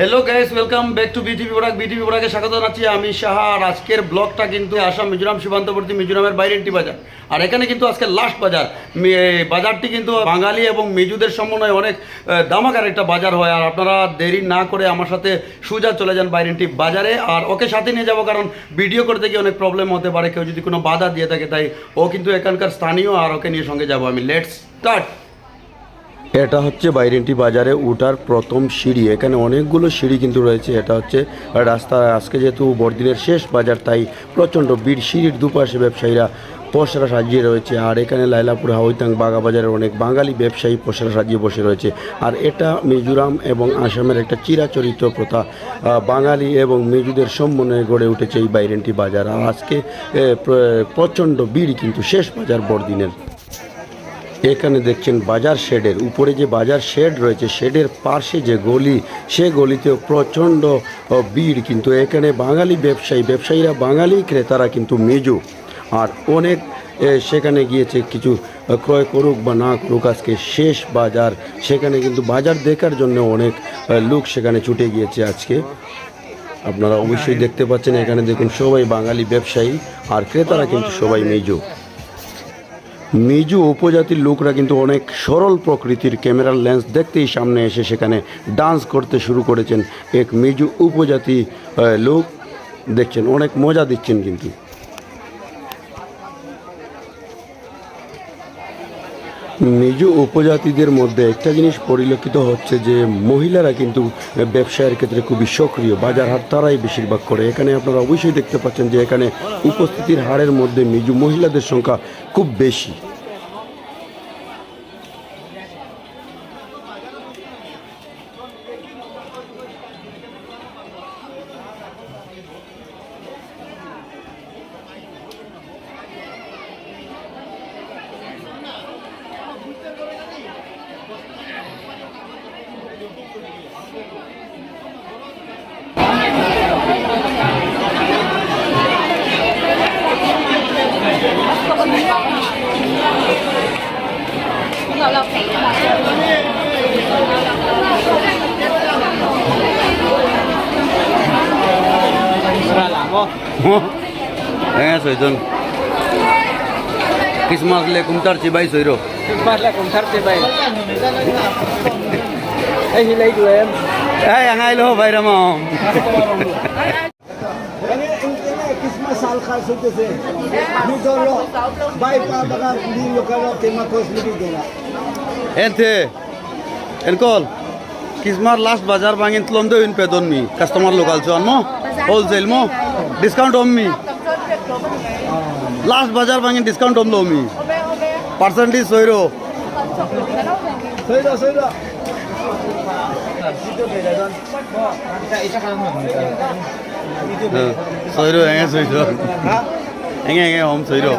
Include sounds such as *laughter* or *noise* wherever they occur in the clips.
Hello guys welcome back to BTV product BTV প্রোডাক্টে স্বাগত জানাচ্ছি আমি সাহা। আর আজকের ব্লগটা কিন্তু আসাম, মিজোরাম, সীমান্তবর্তী মিজোরামের বাইরেন্টি বাজার। আর এখানে কিন্তু আজকে লাস্ট বাজার। বাজারটি কিন্তু বাঙালি এবং মিজুদের সমন্বয়ে অনেক দামাকার একটা বাজার হয়। আর আপনারা দেরি না করে আমার সাথে সুজা চলে যান বাইরেন্টি বাজারে। আর ওকে সাথে নিয়ে যাব কারণ ভিডিও করতে গিয়ে অনেক প্রবলেম হতে পারে। কেউ যদি কোনো বাধা দিয়ে থাকে, তাই ও কিন্তু এখানকার স্থানীয়, আর ওকে নিয়ে সঙ্গে যাব আমি। লেটস স্টার্ট এটা হচ্ছে বাইরেন্টি বাজারে উঠার প্রথম সিঁড়ি। এখানে অনেকগুলো সিঁড়ি কিন্তু রয়েছে। এটা হচ্ছে রাস্তা আজকে যেহেতু বড়দিনের শেষ বাজার, তাই প্রচণ্ড ভিড়। সিঁড়ির দুপাশে ব্যবসায়ীরা পশরা সাজিয়ে রয়েছে। আর এখানে লাইলাপুর হাওইতাং বাগা বাজারের অনেক বাঙালি ব্যবসায়ী পশরা সাজিয়ে বসে রয়েছে। আর এটা মিজোরাম এবং আসামের একটা চিরাচরিত প্রথা। বাঙালি এবং মিজুদের সমন্বয়ে গড়ে উঠেছে এই বাইরেন্টি বাজার। আর আজকে প্রচণ্ড ভিড় কিন্তু শেষ বাজার বড়দিনের। এখানে দেখছেন বাজার শেডের। উপরে যে বাজার শেড রয়েছে, শেডের পাশে যে গলি, সে গলিতেও প্রচণ্ড ভিড়। কিন্তু এখানে বাঙালি ব্যবসায়ী, ব্যবসায়ীরা বাঙালি ক্রেতারা কিন্তু মেজো। আর অনেক সেখানে গিয়েছে, কিছু ক্রয় করুক বা না করুক, আজকে শেষ বাজার। সেখানে কিন্তু বাজার দেখার জন্য অনেক লোক সেখানে ছুটে গিয়েছে আজকে। আপনারা অবশ্যই দেখতে পাচ্ছেন, এখানে দেখুন সবাই বাঙালি ব্যবসায়ী, আর ক্রেতারা কিন্তু সবাই মেজো। মিজু উপজাতির লোকরা কিন্তু অনেক সরল প্রকৃতির ক্যামেরার লেন্স দেখতেই সামনে এসে সেখানে ডান্স করতে শুরু করেছেন। এক মিজু উপজাতি লোক দেখছেন, অনেক মজা দিচ্ছেন কিন্তু। মিজু উপজাতিদের মধ্যে একটা জিনিস পরিলক্ষিত হচ্ছে যে মহিলারা কিন্তু ব্যবসায়ের ক্ষেত্রে খুবই সক্রিয়, বাজার হাট তারাই বেশিরভাগ করে। এখানে আপনারা অবশ্যই দেখতে পাচ্ছেন যে এখানে উপস্থিতির হারের মধ্যে মিজু মহিলাদের সংখ্যা খুব বেশি। 個唔講。牛肉皮啊嘛。Ra làm không? Nghe rồi dừng. Christmas le kumtar chibai soiro. Christmas le kumtar chibai. Ai hi lấy tụi em. Ai anh ai lo vậy đó mà. *laughs* khas hote se. Ni dolo. Bai pa baga di lokalo ke makos ligi dela. এনতে এনকল কিসমার last বাজার ভাঙিন তুলম দে ইন পেদন মি customer local চুয়ান মো হোলসেল মো ডিসকাউন্ট অম মি লাস্ট বাজার ভাঙিন ডিসকাউন্ট অম লো মি পার্সেন্টেজ. সৈরো এঙে সৈরো Soiro, enge soiro. Enge enge om soiro.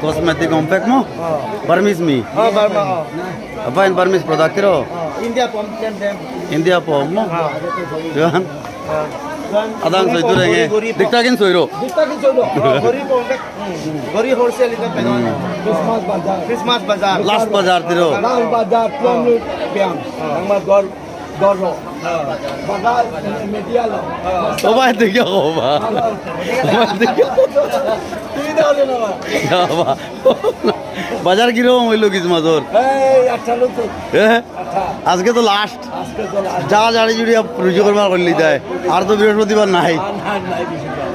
Cosmetic om pack mo? Burmese mi? Apa in Burmese produk kira? India pom. India pom. Ro Dita ki sodo. Gori pom mek. Gori wholesale ita penon. Christmas bazar. Christmas bazar. last bazar tiro Last bazar tuan lu piang. Nama gor goro. Bazar media lo. o ba dikya ko ba o ba dikya তুমি দাও না বা ya ba বাজার কিরো হইল কিছু আচ্ছা আজকে তো লাস্ট আজকে তো লাস্ট যা জাড়ি জুড়ি রুজু করবার করলি যায় আর তো বৃহস্পতিবার নাই।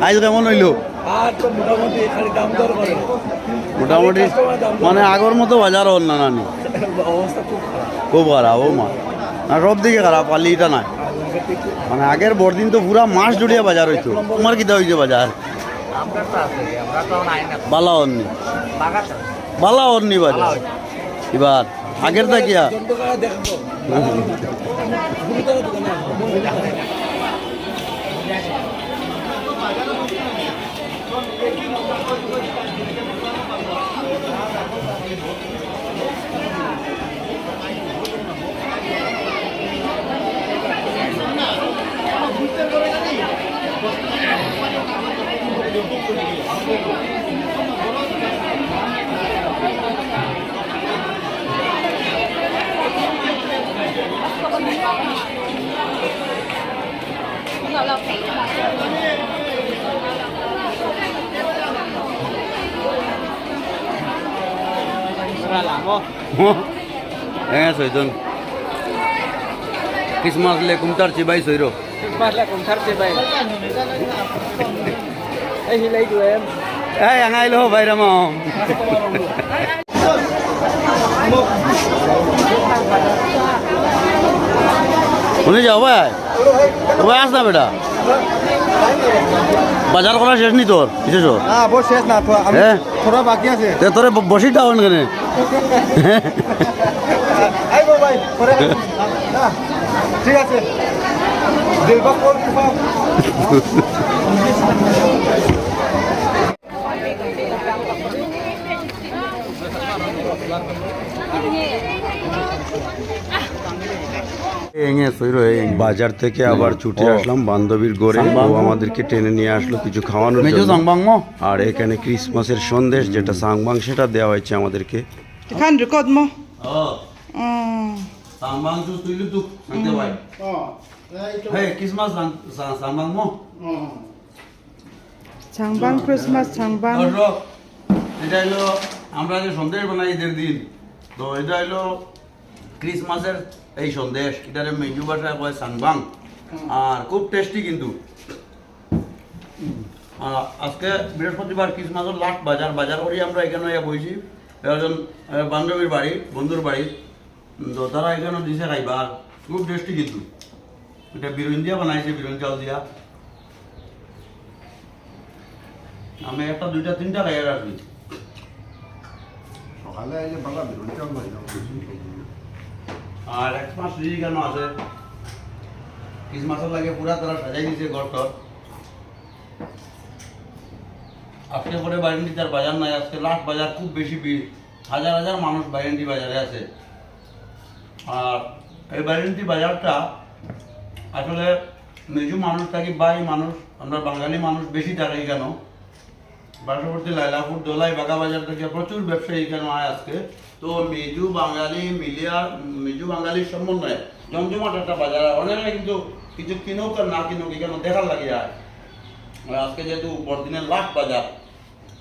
আজ কেমন হইল? মোটামুটি মানে আগর মতো বাজার হল না নানি? খুব খারাপ। খুব খারাপ ও মা। না সব দিকে খারাপ পালি এটা নাই। মানে আগের বড়দিন তো পুরা মাস জুড়িয়া বাজার হইতো। তোমার কিতা হইছে বাজার? বালা অন্নি মালা ওর নিবার। এবার আগের থাকিয়া *laughs* হ্যাঁ সৈতন ক্রিসমাস লে কুমতার চিবাই সৈর ক্রিসমাস লে কুমতার চিবাই এই হিলাই দু এম এই আঙাই লো ভাই রাম উনি যাও ভাই ভাই আস না বেটা বাজার করা শেষ নি তোর বিশেষ হ্যাঁ শেষ না তো হ্যাঁ থোড়া বাকি আছে। তোরে বসি ডাউন কেন হ্যাঁ, ঠিক আছে। দিলবা কোন কিফা বাজার থেকে আবার ছুটে আসলাম বান্ধবীর গড়ে ও আমাদেরকে টেনে নিয়ে আসলো কিছু খাওয়ানোর জন্য। আর এখানে ক্রিসমাসের সন্দেশ যেটা সাংবাং সেটা দেওয়া হয়েছে আমাদেরকে. সাংবাং ক্রিসমাস সাংবাং এটা হলো আমরা যে সন্দেশ বানাই ঈদের দিন তো এটা হলো ক্রিসমাসের এই সন্দেশ এটারে মেজু ভাষায় কয় সাংবাং আর খুব টেস্টি কিন্তু। আজকে বৃহস্পতিবার ক্রিসমাসের লাস্ট বাজার বাজার করি আমরা এখানে ইয়া বইছি। একজন বান্ধবীর বাড়ি বন্ধুর বাড়ি। তো তারা এখানে দিছে খাইবা খুব টেস্টি কিন্তু। এটা বিরন দিয়া বানাইছে বিরন চাল দিয়া। আমি একটা দুইটা তিনটা খাইয়া রাখবি। সকালে এই যে বাবা বেরোন চাল ভাই আর এক মাস ফ্রি কেন আছে। ক্রিসমাসের লাগে পুরা তারা সাজাই দিছে ঘরটর। আজকে পরে বাইরেন্ডি তার বাজার নাই, আজকে লাস্ট বাজার, খুব বেশি ভিড়। হাজার হাজার মানুষ বাইরেন্ডি বাজারে আছে। আর এই বাইরেন্ডি বাজারটা আসলে মেজু মানুষ থাকি বাই মানুষ, আমরা বাঙালি মানুষ বেশি থাকে কেন? পার্শ্ববর্তী লাইলাপুর দোলাই বাগা বাজার থেকে প্রচুর ব্যবসায়ী এখানে হয় আজকে। তো মেজু বাঙালি মিলিয়া মেজু বাঙালির সমন্বয়ে জমজমাট একটা বাজার অনেকে কিন্তু কিছু কিনুক আর না কিনুক এখানে দেখার লাগে আর। আজকে যেহেতু বড়দিনের লাখ বাজার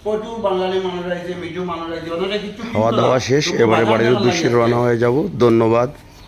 প্রচুর বাঙালি মানুষ আছে মিজু মানুষ আছে অনেকে কিছু খাওয়া দাওয়া শেষ এবারে বাড়ির উদ্দেশ্যে রওনা হয়ে যাব। ধন্যবাদ।